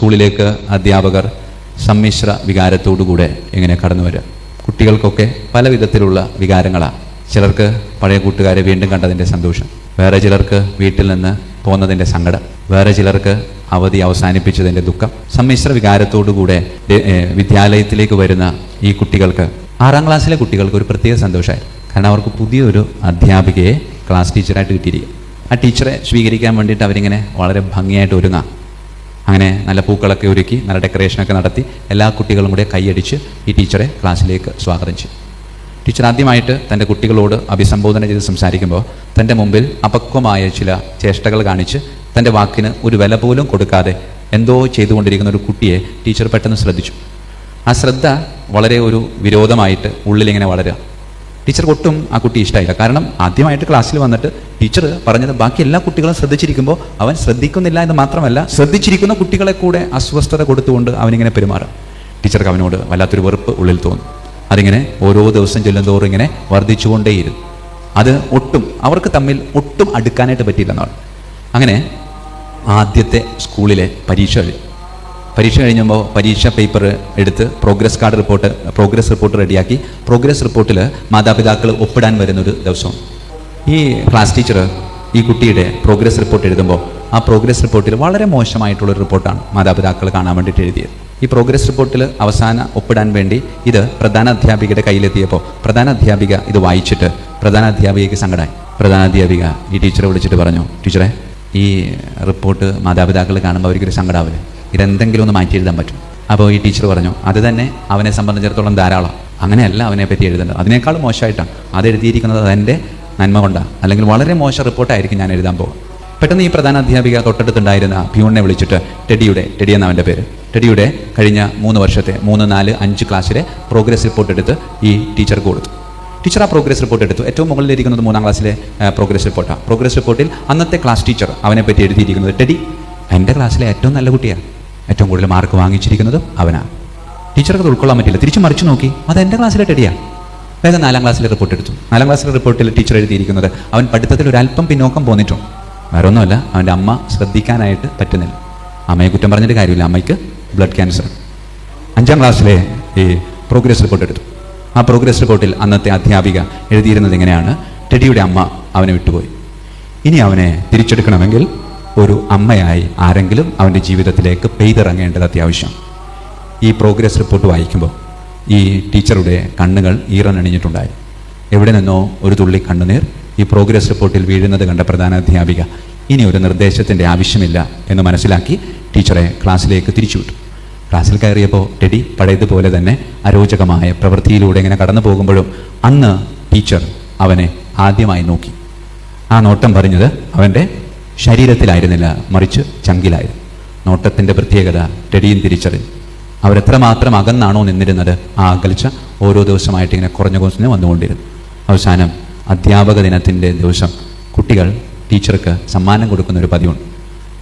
സ്കൂളിലേക്ക് അധ്യാപകർ സമ്മിശ്ര വികാരത്തോടുകൂടെ എങ്ങനെ കടന്നു വരിക. കുട്ടികൾക്കൊക്കെ പല വിധത്തിലുള്ള വികാരങ്ങളാണ് ചിലർക്ക് പഴയ കൂട്ടുകാരെ വീണ്ടും കണ്ടതിന്റെ സന്തോഷം. വേറെ ചിലർക്ക് വീട്ടിൽ നിന്ന് പോകുന്നതിന്റെ സങ്കടം. വേറെ ചിലർക്ക് അവധി അവസാനിപ്പിച്ചതിന്റെ ദുഃഖം. സമ്മിശ്ര വികാരത്തോടുകൂടെ വിദ്യാലയത്തിലേക്ക് വരുന്ന ഈ കുട്ടികൾക്ക് ആറാം ക്ലാസ്സിലെ കുട്ടികൾക്ക് ഒരു പ്രത്യേക സന്തോഷമായി കാരണം അവർക്ക് പുതിയൊരു അധ്യാപികയെ ക്ലാസ് ടീച്ചറായിട്ട് കിട്ടിയിരിക്കും ആ ടീച്ചറെ സ്വീകരിക്കാൻ വേണ്ടിയിട്ട് അവരിങ്ങനെ വളരെ ഭംഗിയായിട്ട് ഒരുങ്ങാം. അങ്ങനെ നല്ല പൂക്കളൊക്കെ ഒരുക്കി നല്ല ഡെക്കറേഷനൊക്കെ നടത്തി എല്ലാ കുട്ടികളും കൂടെ കൈയടിച്ച് ഈ ടീച്ചറെ ക്ലാസ്സിലേക്ക് സ്വാഗതം ചെയ്തു ടീച്ചർ ആദ്യമായിട്ട് തന്റെ കുട്ടികളോട് അഭിസംബോധന ചെയ്ത് സംസാരിക്കുമ്പോൾ തന്റെ മുമ്പിൽ അപക്വമായ ചില ചേഷ്ടകൾ കാണിച്ച് തന്റെ വാക്കിന് ഒരു വില പോലും കൊടുക്കാതെ എന്തോ ചെയ്തുകൊണ്ടിരിക്കുന്ന ഒരു കുട്ടിയെ ടീച്ചർ പെട്ടെന്ന് ശ്രദ്ധിച്ചു. ആ ശ്രദ്ധ വളരെ ഒരു വിരോധമായിട്ട് ഉള്ളിലിങ്ങനെ വളരുക. ടീച്ചർക്ക് ഒട്ടും ആ കുട്ടി ഇഷ്ടമായില്ല കാരണം ആദ്യമായിട്ട് ക്ലാസ്സിൽ വന്നിട്ട് ടീച്ചർ പറഞ്ഞത് ബാക്കി എല്ലാ കുട്ടികളും ശ്രദ്ധിച്ചിരിക്കുമ്പോൾ അവൻ ശ്രദ്ധിക്കുന്നില്ല എന്ന് മാത്രമല്ല ശ്രദ്ധിച്ചിരിക്കുന്ന കുട്ടികളെ കൂടെ അസ്വസ്ഥത കൊടുത്തുകൊണ്ട് അവനിങ്ങനെ പെരുമാറും. ടീച്ചർക്ക് അവനോട് വല്ലാത്തൊരു വെറുപ്പ് ഉള്ളിൽ തോന്നും. അതിങ്ങനെ ഓരോ ദിവസം ചെല്ലുന്തോറും ഇങ്ങനെ വർദ്ധിച്ചുകൊണ്ടേയിരുന്നു. അത് ഒട്ടും അവർക്ക് തമ്മിൽ ഒട്ടും അടുക്കാനായിട്ട് പറ്റിയില്ലെന്നാണ് അങ്ങനെ ആദ്യത്തെ സ്കൂളിലെ പരീക്ഷ പരീക്ഷ കഴിഞ്ഞപ്പോൾ പരീക്ഷ പേപ്പർ എടുത്ത് progress card report progress report റെഡിയാക്കി പ്രോഗ്രസ് റിപ്പോർട്ടിൽ മാതാപിതാക്കൾ ഒപ്പിടാൻ വരുന്നൊരു ദിവസം. ഈ ക്ലാസ് ടീച്ചർ ഈ കുട്ടിയുടെ പ്രോഗ്രസ് റിപ്പോർട്ട് എഴുതുമ്പോൾ ആ പ്രോഗ്രസ് റിപ്പോർട്ടിൽ വളരെ മോശമായിട്ടുള്ളൊരു റിപ്പോർട്ടാണ് മാതാപിതാക്കൾ കാണാൻ വേണ്ടിയിട്ട് എഴുതിയത്. ഈ പ്രോഗ്രസ് റിപ്പോർട്ടിൽ അവസാന ഒപ്പിടാൻ വേണ്ടി ഇത് പ്രധാന അധ്യാപികയുടെ കയ്യിലെത്തിയപ്പോൾ പ്രധാന അധ്യാപിക ഇത് വായിച്ചിട്ട് പ്രധാന അധ്യാപികയ്ക്ക് സങ്കടമായി പ്രധാന അധ്യാപിക ഈ ടീച്ചറെ വിളിച്ചിട്ട് പറഞ്ഞു ടീച്ചറെ ഈ റിപ്പോർട്ട് മാതാപിതാക്കൾ കാണുമ്പോൾ അവർക്കൊരു സങ്കടാവില്ല ഇതെന്തെങ്കിലും ഒന്ന് മാറ്റി എഴുതാൻ പറ്റും. അപ്പോൾ ഈ ടീച്ചർ പറഞ്ഞു അത് തന്നെ അവനെ സംബന്ധിച്ചിടത്തോളം ധാരാളം. അങ്ങനെയല്ല അവനെ പറ്റി എഴുതേണ്ടത്. അതിനേക്കാൾ മോശമായിട്ടാണ് അത് എഴുതിയിരിക്കുന്നത് അതെന്റെ നന്മ കൊണ്ടാണ് അല്ലെങ്കിൽ വളരെ മോശം റിപ്പോർട്ടായിരിക്കും ഞാൻ എഴുതാൻ പോകും പെട്ടെന്ന് ഈ പ്രധാന അധ്യാപിക തൊട്ടടുത്തുണ്ടായിരുന്ന പ്യൂണിനെ വിളിച്ചിട്ട് ടെഡിയുടെ ടെഡി എന്ന അവന്റെ പേര് ടെഡിയുടെ കഴിഞ്ഞ മൂന്ന് വർഷത്തെ മൂന്ന് നാല് അഞ്ച് ക്ലാസ്സിലെ പ്രോഗ്രസ് റിപ്പോർട്ട് എടുത്ത് ഈ ടീച്ചർക്ക് കൊടുത്തു. ടീച്ചർ ആ പ്രോഗ്രസ് റിപ്പോർട്ട് എടുത്തു. ഏറ്റവും മുകളിലിരിക്കുന്നത് മൂന്നാം ക്ലാസ്സിലെ പ്രോഗ്രസ് റിപ്പോർട്ടാണ് പ്രോഗ്രസ് റിപ്പോർട്ടിൽ അന്നത്തെ ക്ലാസ് ടീച്ചർ അവനെ പറ്റി എഴുതിയിരിക്കുന്നത് ടെഡി. എന്റെ ക്ലാസ്സിലെ ഏറ്റവും നല്ല കുട്ടിയാണ് ഏറ്റവും കൂടുതൽ മാർക്ക് വാങ്ങിച്ചിരിക്കുന്നത് അവനാണ് ടീച്ചർക്ക് അത് ഉൾക്കൊള്ളാൻ പറ്റില്ല. തിരിച്ചു മറിച്ചു നോക്കി. അത് എന്റെ ക്ലാസ്സിലെ ടെഡിയാണ് വേഗം നാലാം ക്ലാസ്സിലെ റിപ്പോർട്ട് എടുത്തു. നാലാം ക്ലാസ്സിലെ റിപ്പോർട്ടിൽ ടീച്ചർ എഴുതിയിരിക്കുന്നത് അവൻ പഠിത്തത്തിൽ ഒരു അല്പം പിന്നോക്കം പോന്നിട്ടുണ്ട് വേറെ ഒന്നുമല്ല അവന്റെ അമ്മ ശ്രദ്ധിക്കാനായിട്ട് പറ്റുന്നില്ല. അമ്മയെ കുറ്റം പറഞ്ഞിട്ട് കാര്യമില്ല. അമ്മയ്ക്ക് ബ്ലഡ് ക്യാൻസർ അഞ്ചാം ക്ലാസ്സിലെ ഈ പ്രോഗ്രസ് റിപ്പോർട്ട് എടുത്തു. ആ പ്രോഗ്രസ് റിപ്പോർട്ടിൽ അന്നത്തെ അധ്യാപിക എഴുതിയിരുന്നത് എങ്ങനെയാണ് ടെഡിയുടെ അമ്മ അവനെ വിട്ടുപോയി. ഇനി അവനെ തിരിച്ചെടുക്കണമെങ്കിൽ ഒരു അമ്മയായി ആരെങ്കിലും അവന്റെ ജീവിതത്തിലേക്ക് പെയ്തിറങ്ങേണ്ടത് അത്യാവശ്യം. ഈ പ്രോഗ്രസ് റിപ്പോർട്ട് വായിക്കുമ്പോൾ ഈ ടീച്ചറുടെ കണ്ണുകൾ ഈറനണിഞ്ഞിട്ടുണ്ടായി എവിടെ നിന്നോ ഒരു തുള്ളി കണ്ണുനീർ ഈ പ്രോഗ്രസ് റിപ്പോർട്ടിൽ വീഴുന്നത് കണ്ട പ്രധാന അധ്യാപിക ഇനി ഒരു നിർദ്ദേശത്തിന്റെ ആവശ്യമില്ല എന്ന് മനസ്സിലാക്കി ടീച്ചറെ ക്ലാസ്സിലേക്ക് തിരിച്ചുവിട്ടു ക്ലാസ്സിൽ കയറിയപ്പോൾ ടെഡി പഴയതുപോലെ തന്നെ അരോചകമായ പ്രവൃത്തിയിലൂടെ ഇങ്ങനെ കടന്നു പോകുമ്പോഴും അന്ന് ടീച്ചർ അവനെ ആദ്യമായി നോക്കി. ആ നോട്ടം പറഞ്ഞത് അവന്റെ ശരീരത്തിലായിരുന്നില്ല മറിച്ച് ചങ്കിലായിരുന്നു. നോട്ടത്തിന്റെ പ്രത്യേകത ടെടിയും തിരിച്ചറിഞ്ഞു. അവരെത്രമാത്രം അകന്നാണോ നിന്നിരുന്നത് ആ അകൽച്ച ഓരോ ദിവസമായിട്ട് ഇങ്ങനെ കുറഞ്ഞ കുറഞ്ഞ് വന്നുകൊണ്ടിരുന്നു. അവസാനം അധ്യാപക ദിനത്തിന്റെ ദിവസം കുട്ടികൾ ടീച്ചർക്ക് സമ്മാനം കൊടുക്കുന്ന ഒരു പതിവുണ്ട്.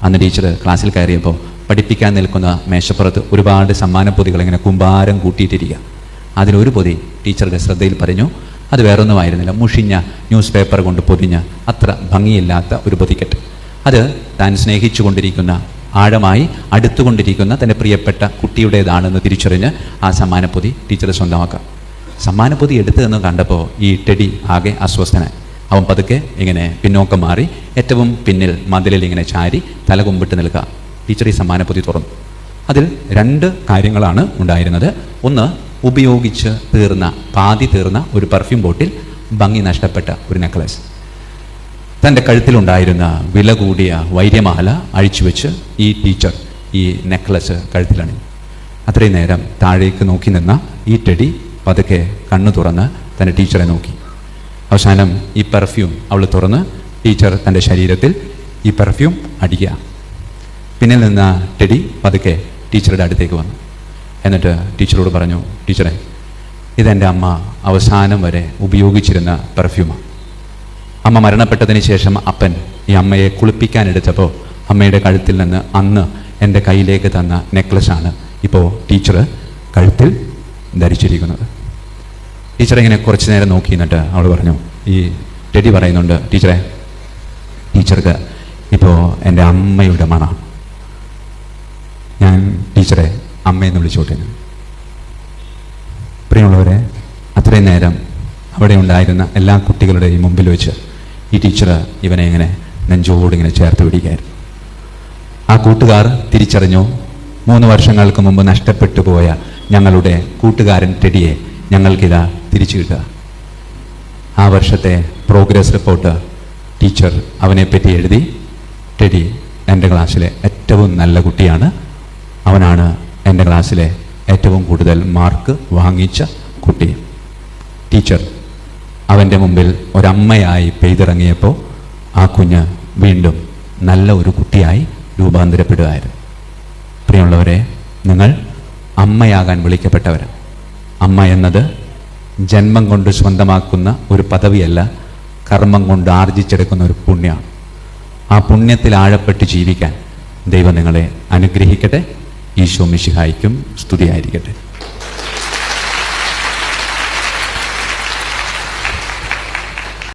അന്ന് ടീച്ചർ ക്ലാസ്സിൽ കയറിയപ്പോൾ പഠിപ്പിക്കാൻ നിൽക്കുന്ന മേശപ്പുറത്ത് ഒരുപാട് സമ്മാന പൊതികൾ ഇങ്ങനെ കുമ്പാരം കൂട്ടിയിട്ടിരിക്കുക. അതിലൊരു പൊതി ടീച്ചറുടെ ശ്രദ്ധയിൽ പറഞ്ഞു അത് വേറൊന്നുമായിരുന്നില്ല. മുഷിഞ്ഞ ന്യൂസ് പേപ്പർ കൊണ്ട് പൊതിഞ്ഞ അത്ര ഭംഗിയില്ലാത്ത ഒരു പൊതിക്കെട്ട്. അത് താൻ സ്നേഹിച്ചുകൊണ്ടിരിക്കുന്ന ആഴമായി അടുത്തുകൊണ്ടിരിക്കുന്ന തന്റെ പ്രിയപ്പെട്ട കുട്ടിയുടേതാണെന്ന് തിരിച്ചറിഞ്ഞ് ആ സമ്മാനപ്പൊതി ടീച്ചർ സ്വന്തമാക്കാം. സമ്മാനപ്പൊതി എടുത്തു എന്ന് കണ്ടപ്പോൾ ഈ ടെഡി ആകെ അസ്വസ്ഥനായി. അവൻ പതുക്കെ ഇങ്ങനെ പിന്നോക്കം മാറി ഏറ്റവും പിന്നിൽ മതിലിൽ ഇങ്ങനെ ചാരി തല കുമ്പിട്ട് നിൽക്കുക. ടീച്ചർ ഈ സമ്മാനപ്പൊതി തുറന്നു. അതിൽ രണ്ട് കാര്യങ്ങളാണ് ഉണ്ടായിരുന്നത്. ഒന്ന് ഉപയോഗിച്ച് തീർന്ന പാതി തീർന്ന ഒരു പെർഫ്യൂം ബോട്ടിൽ ഭംഗി നഷ്ടപ്പെട്ട ഒരു നെക്ലസ് തന്റെ കഴുത്തിലുണ്ടായിരുന്ന വില കൂടിയ വൈര്യമാല അഴിച്ചുവെച്ച് ഈ ടീച്ചർ ഈ നെക്ലസ് കഴുത്തിലണിഞ്ഞു അത്രയും നേരം താഴേക്ക് നോക്കി നിന്ന ഈ ടെടി പതുക്കെ കണ്ണു തുറന്ന് തന്റെ ടീച്ചറെ നോക്കി. അവസാനം ഈ പെർഫ്യൂം അവൾ തുറന്ന് ടീച്ചർ തന്റെ ശരീരത്തിൽ ഈ പെർഫ്യൂം അടിക്കുക. പിന്നിൽ നിന്ന ടെടി പതുക്കെ ടീച്ചറുടെ അടുത്തേക്ക് വന്നു. എന്നിട്ട് ടീച്ചറോട് പറഞ്ഞു ടീച്ചറെ ഇതെന്റെ അമ്മ അവസാനം വരെ ഉപയോഗിച്ചിരുന്ന പെർഫ്യൂമാണ്. അമ്മ മരണപ്പെട്ടതിന് ശേഷം അപ്പൻ ഈ അമ്മയെ കുളിപ്പിക്കാനെടുത്തപ്പോൾ അമ്മയുടെ കഴുത്തിൽ നിന്ന് അന്ന് എന്റെ കയ്യിലേക്ക് തന്ന നെക്ലസ്സാണ് ഇപ്പോൾ ടീച്ചർ കഴുത്തിൽ ധരിച്ചിരിക്കുന്നത് ടീച്ചർ ഇങ്ങനെ കുറച്ച് നേരം നോക്കി എന്നിട്ട് അവൾ പറഞ്ഞു ഈ ടെഡി പറയുന്നുണ്ട് ടീച്ചറെ ടീച്ചർക്ക് ഇപ്പോൾ എന്റെ അമ്മയുടെ മണം ഞാൻ ടീച്ചറെ അമ്മയെന്ന് വിളിച്ചോട്ടെ. പ്രിയമുള്ളവരെ അത്രയും നേരം അവിടെ ഉണ്ടായിരുന്ന എല്ലാ കുട്ടികളുടെയും മുമ്പിൽ വെച്ച് ഈ ടീച്ചർ ഇവനെ ഇങ്ങനെ നെഞ്ചോട് ഇങ്ങനെ ചേർത്ത് പിടിക്കായിരുന്നു. ആ കൂട്ടുകാർ തിരിച്ചറിഞ്ഞു മൂന്ന് വർഷങ്ങൾക്ക് മുമ്പ് നഷ്ടപ്പെട്ടു പോയ ഞങ്ങളുടെ കൂട്ടുകാരൻ ടെഡിയെ ഞങ്ങൾക്കിതാ തിരിച്ചു കിട്ടുക. ആ വർഷത്തെ പ്രോഗ്രസ് റിപ്പോർട്ട് ടീച്ചർ അവനെപ്പറ്റി എഴുതി ടെഡി എന്റെ ക്ലാസ്സിലെ ഏറ്റവും നല്ല കുട്ടിയാണ്. അവനാണ് എന്റെ ക്ലാസ്സിലെ ഏറ്റവും കൂടുതൽ മാർക്ക് വാങ്ങിച്ച കുട്ടി. ടീച്ചർ അവന്റെ മുമ്പിൽ ഒരമ്മയായി പെയ്തിറങ്ങിയപ്പോൾ ആ കുഞ്ഞ് വീണ്ടും നല്ല ഒരു കുട്ടിയായി രൂപാന്തരപ്പെടുകയായിരുന്നു. പ്രിയമുള്ളവരെ നിങ്ങൾ അമ്മയാകാൻ വിളിക്കപ്പെട്ടവരാണ് അമ്മ എന്നത് ജന്മം കൊണ്ട് സ്വന്തമാക്കുന്ന ഒരു പദവിയല്ല കർമ്മം കൊണ്ട് ആർജിച്ചെടുക്കുന്ന ഒരു പുണ്യമാണ് ആ പുണ്യത്തിൽ ആഴപ്പെട്ട് ജീവിക്കാൻ ദൈവം നിങ്ങളെ അനുഗ്രഹിക്കട്ടെ ഈശോ മിശിഹായിക്കും സ്തുതിയായിരിക്കട്ടെ.